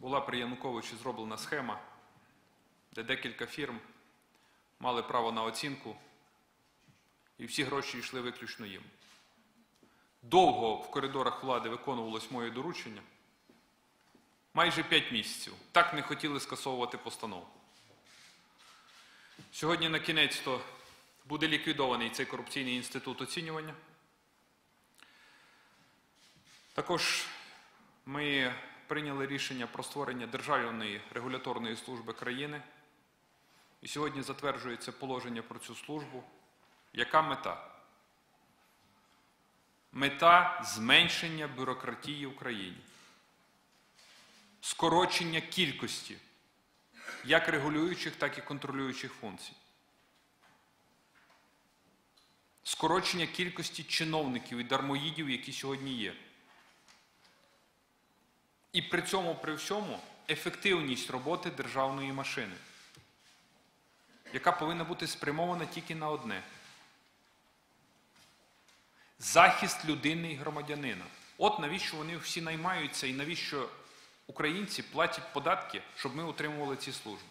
була при Януковичі зроблена схема, де декілька фірм мали право на оцінку, і всі гроші йшли виключно їм. Довго в коридорах влади виконувалось моє доручення. Майже 5 місяців. Так не хотіли скасовувати постанову. Сьогодні на кінець то буде ліквідований цей корупційний інститут оцінювання. Також ми прийняли рішення про створення Державної регуляторної служби країни. І сьогодні затверджується положення про цю службу. Яка мета? Мета зменшення бюрократії в Україні, скорочення кількості як регулюючих, так і контролюючих функцій. Скорочення кількості чиновників і дармоїдів, які сьогодні є. І при цьому, при всьому, ефективність роботи державної машини, яка повинна бути спрямована тільки на одне захист людини і громадянина. От навіщо вони всі наймаються і навіщо українці платять податки, щоб ми отримували ці служби.